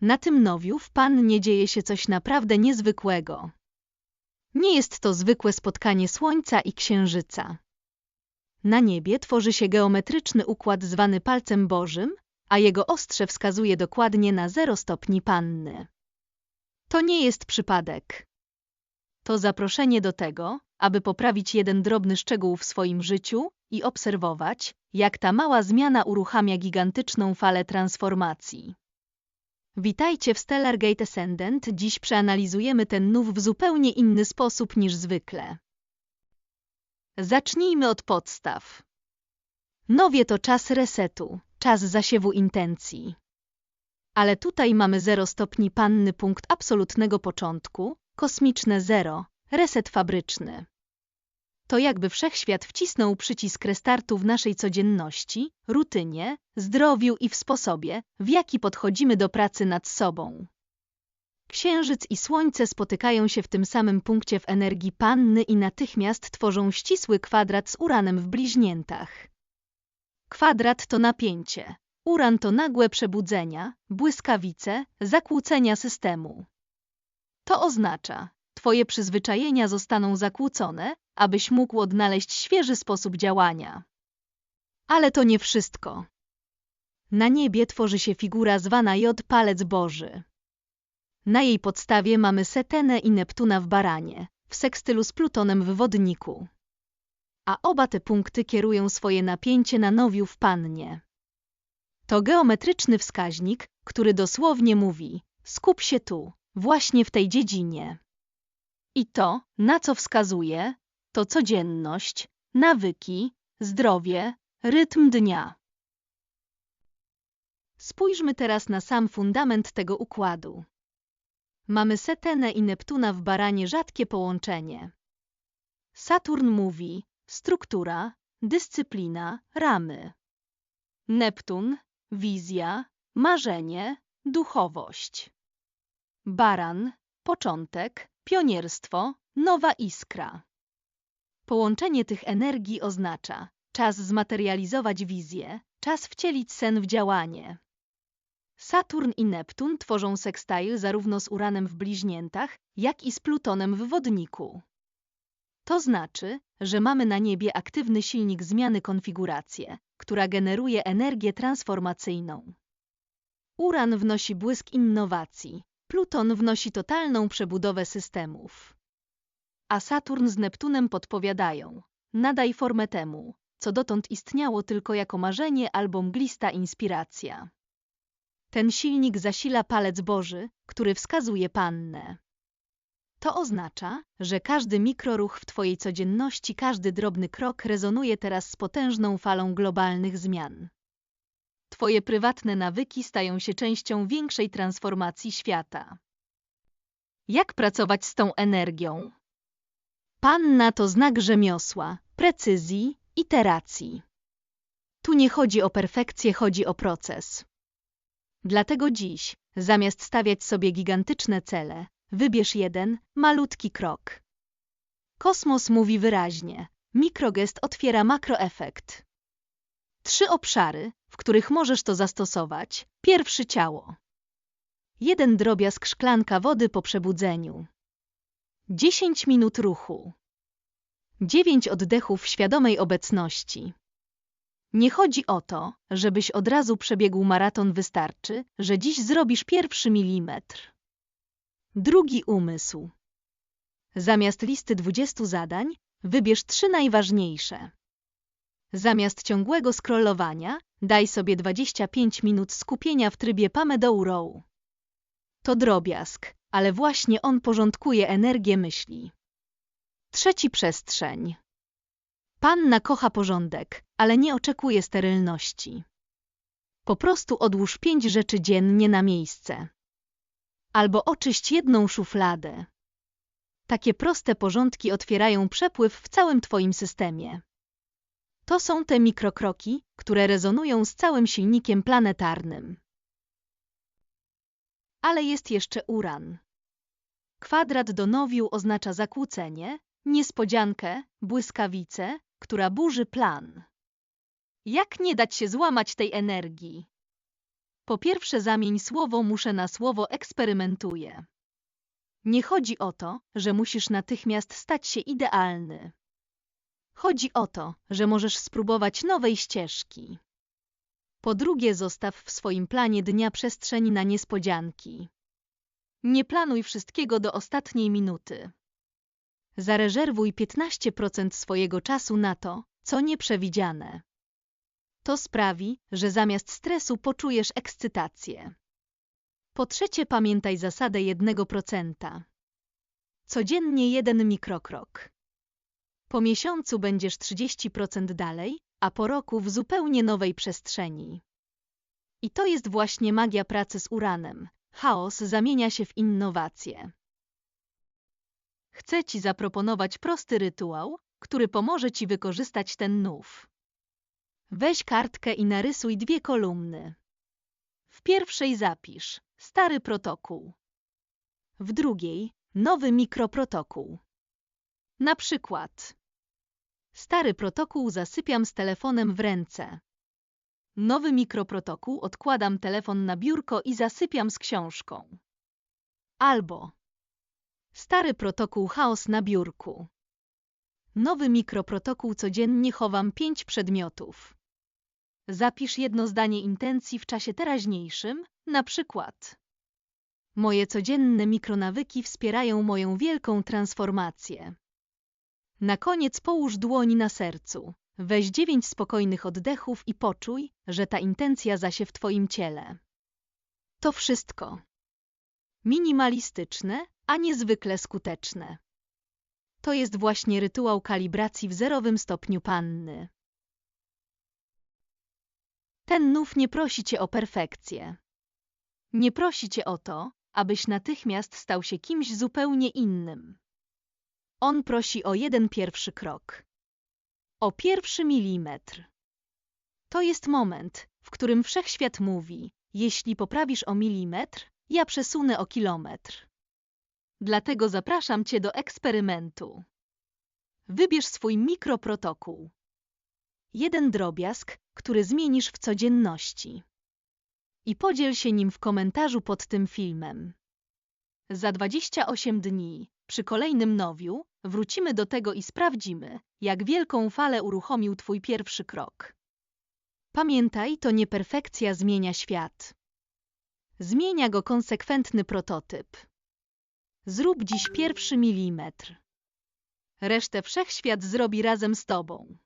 Na tym nowiu w Pannie dzieje się coś naprawdę niezwykłego. Nie jest to zwykłe spotkanie Słońca i Księżyca. Na niebie tworzy się geometryczny układ zwany palcem Bożym, a jego ostrze wskazuje dokładnie na 0 stopni Panny. To nie jest przypadek. To zaproszenie do tego, aby poprawić jeden drobny szczegół w swoim życiu i obserwować, jak ta mała zmiana uruchamia gigantyczną falę transformacji. Witajcie w Stellar Gate Ascendant. Dziś przeanalizujemy ten nów w zupełnie inny sposób niż zwykle. Zacznijmy od podstaw. Nowie to czas resetu, czas zasiewu intencji. Ale tutaj mamy 0 stopni panny punkt absolutnego początku, kosmiczne zero, reset fabryczny. To jakby wszechświat wcisnął przycisk restartu w naszej codzienności, rutynie, zdrowiu i w sposobie, w jaki podchodzimy do pracy nad sobą. Księżyc i Słońce spotykają się w tym samym punkcie w energii panny i natychmiast tworzą ścisły kwadrat z Uranem w bliźniętach. Kwadrat to napięcie, Uran to nagłe przebudzenia, błyskawice, zakłócenia systemu. To oznacza, Twoje przyzwyczajenia zostaną zakłócone, abyś mógł odnaleźć świeży sposób działania. Ale to nie wszystko. Na niebie tworzy się figura zwana J palec Boży. Na jej podstawie mamy Setenę i Neptuna w baranie, w sekstylu z Plutonem w wodniku. A oba te punkty kierują swoje napięcie na nowiu w pannie. To geometryczny wskaźnik, który dosłownie mówi skup się tu, właśnie w tej dziedzinie. I to, na co wskazuje, to codzienność, nawyki, zdrowie, rytm dnia. Spójrzmy teraz na sam fundament tego układu. Mamy Setenę i Neptuna w baranie rzadkie połączenie. Saturn mówi struktura, dyscyplina, ramy. Neptun, wizja, marzenie, duchowość. Baran, początek, pionierstwo, nowa iskra. Połączenie tych energii oznacza czas zmaterializować wizję, czas wcielić sen w działanie. Saturn i Neptun tworzą sekstail zarówno z Uranem w bliźniętach, jak i z Plutonem w wodniku. To znaczy, że mamy na niebie aktywny silnik zmiany konfigurację, która generuje energię transformacyjną. Uran wnosi błysk innowacji, Pluton wnosi totalną przebudowę systemów. A Saturn z Neptunem podpowiadają: nadaj formę temu, co dotąd istniało tylko jako marzenie albo mglista inspiracja. Ten silnik zasila palec Boży, który wskazuje Pannę. To oznacza, że każdy mikroruch w Twojej codzienności, każdy drobny krok rezonuje teraz z potężną falą globalnych zmian. Twoje prywatne nawyki stają się częścią większej transformacji świata. Jak pracować z tą energią? Panna to znak rzemiosła, precyzji, iteracji. Tu nie chodzi o perfekcję, chodzi o proces. Dlatego dziś, zamiast stawiać sobie gigantyczne cele, wybierz jeden, malutki krok. Kosmos mówi wyraźnie, mikrogest otwiera makroefekt. Trzy obszary, w których możesz to zastosować. Pierwszy ciało. Jeden drobiazg szklanka wody po przebudzeniu. 10 minut ruchu. 9 oddechów świadomej obecności. Nie chodzi o to, żebyś od razu przebiegł maraton, wystarczy, że dziś zrobisz pierwszy milimetr. Drugi umysł. Zamiast listy 20 zadań, wybierz trzy najważniejsze. Zamiast ciągłego scrollowania, daj sobie 25 minut skupienia w trybie Pomodoro. To drobiazg, ale właśnie on porządkuje energię myśli. Trzeci przestrzeń. Panna kocha porządek, ale nie oczekuje sterylności. Po prostu odłóż pięć rzeczy dziennie na miejsce. Albo oczyść jedną szufladę. Takie proste porządki otwierają przepływ w całym Twoim systemie. To są te mikrokroki, które rezonują z całym silnikiem planetarnym. Ale jest jeszcze uran. Kwadrat do nowiu oznacza zakłócenie, niespodziankę, błyskawicę, która burzy plan. Jak nie dać się złamać tej energii? Po pierwsze zamień słowo muszę na słowo eksperymentuję. Nie chodzi o to, że musisz natychmiast stać się idealny. Chodzi o to, że możesz spróbować nowej ścieżki. Po drugie, zostaw w swoim planie dnia przestrzeń na niespodzianki. Nie planuj wszystkiego do ostatniej minuty. Zarezerwuj 15% swojego czasu na to, co nieprzewidziane. To sprawi, że zamiast stresu poczujesz ekscytację. Po trzecie, pamiętaj zasadę 1%. Codziennie jeden mikrokrok. Po miesiącu będziesz 30% dalej, a po roku w zupełnie nowej przestrzeni. I to jest właśnie magia pracy z uranem. Chaos zamienia się w innowacje. Chcę Ci zaproponować prosty rytuał, który pomoże Ci wykorzystać ten nów. Weź kartkę i narysuj dwie kolumny. W pierwszej zapisz stary protokół. W drugiej nowy mikroprotokół. Na przykład stary protokół zasypiam z telefonem w ręce. Nowy mikroprotokół odkładam telefon na biurko i zasypiam z książką. Albo stary protokół chaos na biurku. Nowy mikroprotokół codziennie chowam pięć przedmiotów. Zapisz jedno zdanie intencji w czasie teraźniejszym, na przykład. Moje codzienne mikronawyki wspierają moją wielką transformację. Na koniec połóż dłoń na sercu. Weź dziewięć spokojnych oddechów i poczuj, że ta intencja zasie w Twoim ciele. To wszystko. Minimalistyczne, a niezwykle skuteczne. To jest właśnie rytuał kalibracji w zerowym stopniu panny. Ten nów nie prosi cię o perfekcję. Nie prosi cię o to, abyś natychmiast stał się kimś zupełnie innym. On prosi o jeden pierwszy krok. O pierwszy milimetr. To jest moment, w którym wszechświat mówi: Jeśli poprawisz o milimetr, ja przesunę o kilometr. Dlatego zapraszam Cię do eksperymentu. Wybierz swój mikroprotokół. Jeden drobiazg, który zmienisz w codzienności. I podziel się nim w komentarzu pod tym filmem. Za 28 dni, przy kolejnym nowiu, wrócimy do tego i sprawdzimy, jak wielką falę uruchomił Twój pierwszy krok. Pamiętaj, to nie perfekcja zmienia świat. Zmienia go konsekwentny prototyp. Zrób dziś pierwszy milimetr. Resztę wszechświat zrobi razem z Tobą.